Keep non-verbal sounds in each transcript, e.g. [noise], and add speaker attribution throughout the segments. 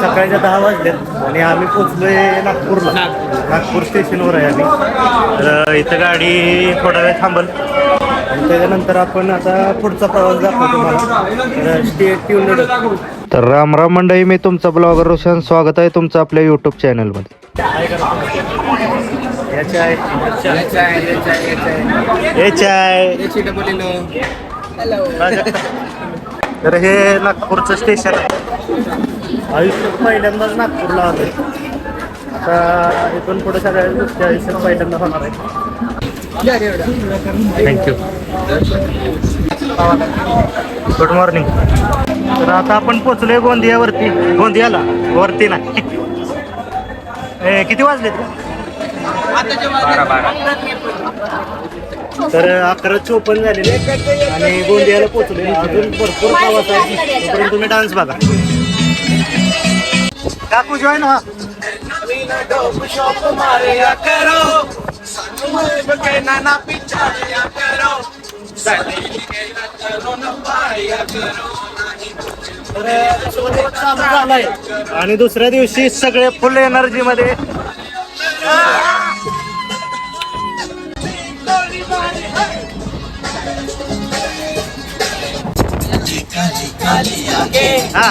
Speaker 1: सकाळच्या दहा वाजल्यात आणि आम्ही पोचलोय नागपूरला. नागपूर स्टेशनवर आहे आम्ही. तर इथं गाडी थोडा वेळ थांबल. आणि त्याच्यानंतर आपण आता पुढचा प्रवास दाखवतो तुम्हाला. तर स्टे ट्यून तर राम राम मंडळी मी तुमचा ब्लॉगर रोशन. स्वागत आहे तुमचं आपल्या युट्यूब चॅनलमध्ये याचे आहे याचे आहे तर हे नागपूरचं स्टेशन आहे. आयुष्यात पहिल्यांदाच नागपूरला आलोय. आता इथून पुढे सगळ्या गोष्टी आयुष्यात पहिल्यांदा होणार आहे थँक्यू गुड मॉर्निंग तर आता आपण पोचलोय गोंदियावरती. गोंदियाला. वरती नाही. ए, किती वाजले तर अकरा चोपन्न झालेले. आणि गोंदियाला पोचले अजून भरपूर प्रवास आहे. तोपर्यंत तुम्ही डान्स बघा. काकू जॉय ना आणि दुसऱ्या दिवशी सगळे फुल एनर्जी मध्ये हा.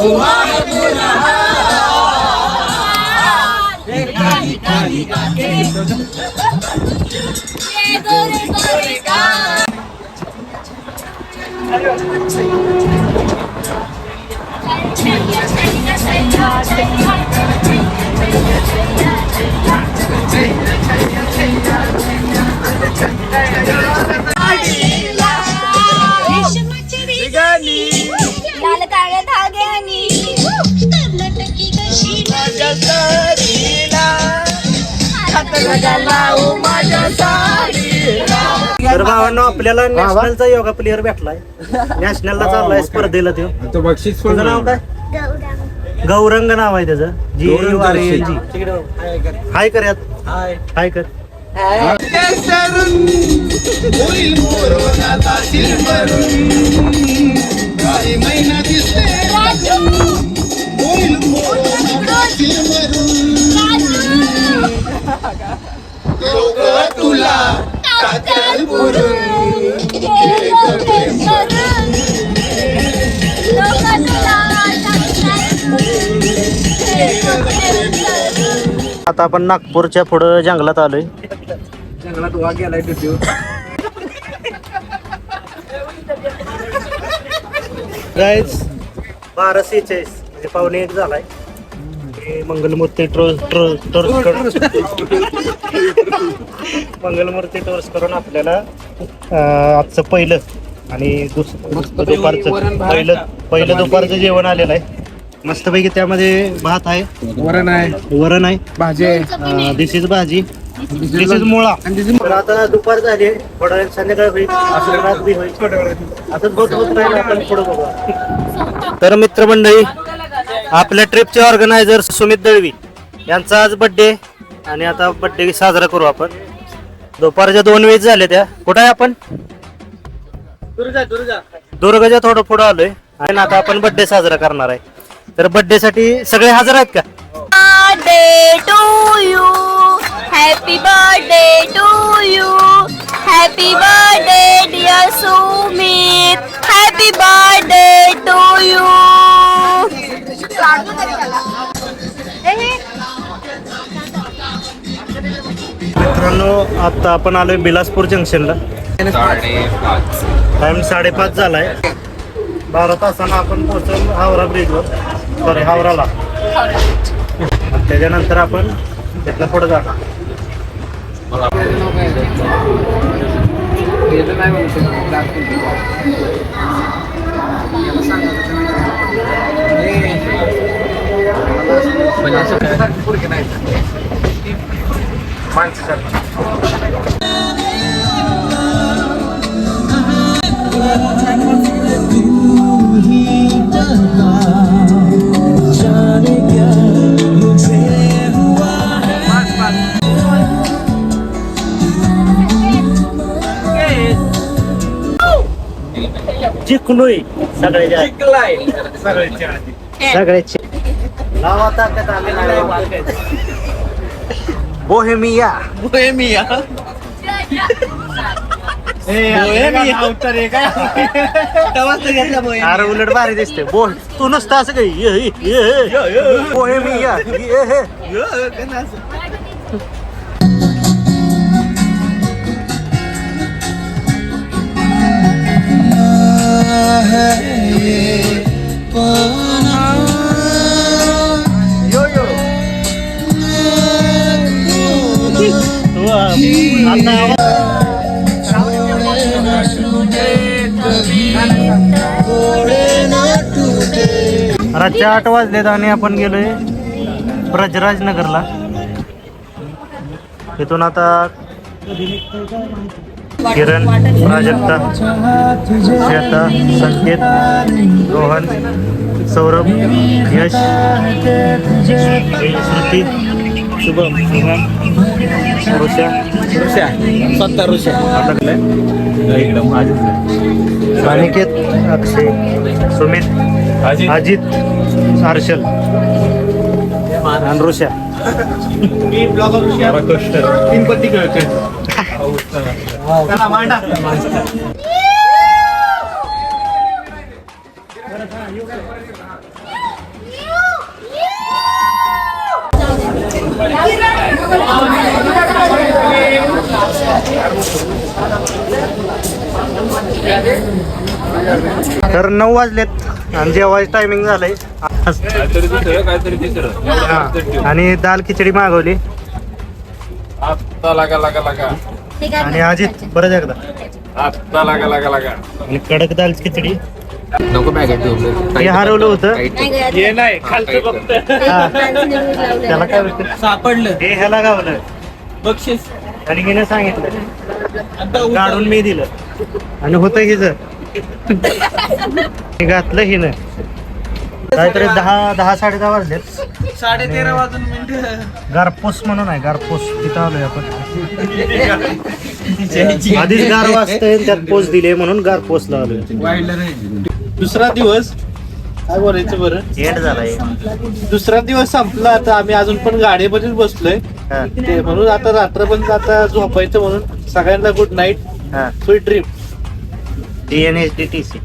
Speaker 1: हा. हा.
Speaker 2: लाल
Speaker 1: तर भावांनो आपल्याला नॅशनलचा योगा प्लेअर भेटलाय. नॅशनलला चाललाय स्पर्धेला तो.
Speaker 3: तो बक्षीस
Speaker 1: तुझं नाव काय? गौरंग. नाव आहे त्याचं. G U R N G hi कर यात. हाय. कर. [laughs]
Speaker 2: तुला टाकल
Speaker 1: आता आपण नागपूरच्या पुढं जंगलात आलोय.
Speaker 3: जंगलात वाघ गेलाय टिटू
Speaker 1: गाईज बारा सेहेचाळीस म्हणजे पावणे एक झालाय. मंगलमूर्ती ट्रोल ट्रोल टोर्स करून मंगलमूर्ती टोर्स करून आपल्याला अं, आजचं पहिलं आणि दुस दुपारचं
Speaker 3: वरण भात.
Speaker 1: पहिलं पहिलं दुपारचं जेवण आलेलं आहे. मस्तपैकी त्यामध्ये भात आहे.
Speaker 3: वरण आहे.
Speaker 1: वरण आहे.
Speaker 3: भाजी आहे.
Speaker 1: This is bhaji. This is mula. तर आता दुपार झाली आहे. थोडा वेळ संध्याकाळ होईल. असं रात्री होईल. असंच होत होत राहील आपण पुढे बघू [laughs] तर मित्रमंडळी आपल्या ट्रिपचे ऑर्गनायझर सुमित दळवी यांचा आज बड्डे आणि आता बड्डे साजरा करू आपण. दुपारच्या दोन वेळेस झाले त्या. कुठं आहे आपण? दुर्गाच्या थोडं पुढं आलोय. आणि आता आपण बड्डे साजरा करणार आहे. तर बड्डे साठी सगळे हजर आहेत का?
Speaker 2: Birthday to you happy birthday to you happy birthday dear Sumit happy birthday
Speaker 1: मित्रांनो आत्ता आपण आलोय बिलासपूर जंक्शनला. टाइम साडेपाच झालाय. बारा तासांना आपण पोहोचल हावरा ब्रिजवर. सॉरी हावराला. त्याच्यानंतर आपण तिथलं पुढे जाणार.
Speaker 3: माणसं शकत
Speaker 1: जिंकलोय सगळ्याच्या सगळ्याचे. नाव आता त्यात आम्ही नाही बोहेमिया. बोहेमिया. अरे उलट भारी दिसते बोल तू नुसतं असं काही ये, ये, ये, ये. बोहेमिया. ये, हे. यो आवाज रातचे आठ वाजलेत आणि आपण गेलोय ब्रजराज नगरला इथून आता किरण प्राजक्ता श्वेता संकेत रोहन सौरभ यश श्रुती शुभम शुभम ऋषा ऋषा स्वतः ऋषा. एकदम अनिकेत अक्षय सुमित अजित. हर्षल आणि ऋषा. तीन पत्ती चला मांडा तर नऊ वाजलेत आणि जेवायचं टायमिंग झालंय. हा. आणि दाल खिचडी मागवली.
Speaker 3: आत्ता लागा लागा लागा.
Speaker 1: आणि अजित बरं एकदा.
Speaker 3: आत्ता लागा लागा लागा.
Speaker 1: आणि कडक दाल खिचडी.
Speaker 3: नको पॅकेट
Speaker 1: हे हरवलं होतं.
Speaker 3: हे नाही खालचं फक्त.
Speaker 1: त्याला काय बोलते
Speaker 3: सापडलं.
Speaker 1: हे ह्याला गावलं.
Speaker 3: बक्षीस.
Speaker 1: आणि हिनं सांगितलं. काढून मी दिलं. आणि होतं हिच. [laughs] हे घातलं हिनं. काहीतरी दहा दहा साडे दहा वाजलेत.
Speaker 3: साडे तेरा वाजून मिनिट.
Speaker 1: गारपोस म्हणून आहे गारपोस. तिथं आलोय आपण. आधीच गार वाजतंय त्यात पोच दिले म्हणून गारपोसला आलोय.
Speaker 4: दुसरा दिवस. काय बोलायचं बरं?
Speaker 1: एंड झालाय.
Speaker 4: दुसरा दिवस संपला आता. आम्ही अजून पण गाडीमध्येच बसलोय.
Speaker 1: हा,
Speaker 4: ते म्हणून आता रात्र पण आता झोपायचं म्हणून सगळ्यांना गुड नाईट
Speaker 1: हा.
Speaker 4: Sweet dream
Speaker 1: DNS DTC.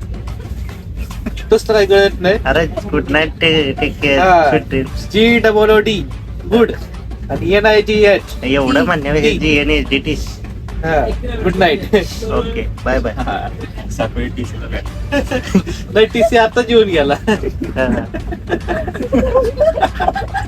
Speaker 4: तस तर कळत नाही.
Speaker 1: अरे good night take care. Sweet dreams
Speaker 4: G double O D good आणि एन आय जी एच
Speaker 1: एवढं म्हणण्यावर हे DNS DTC.
Speaker 4: Good night
Speaker 1: okay bye bye
Speaker 4: नाही टी सी आता जेवून गेला. [laughs]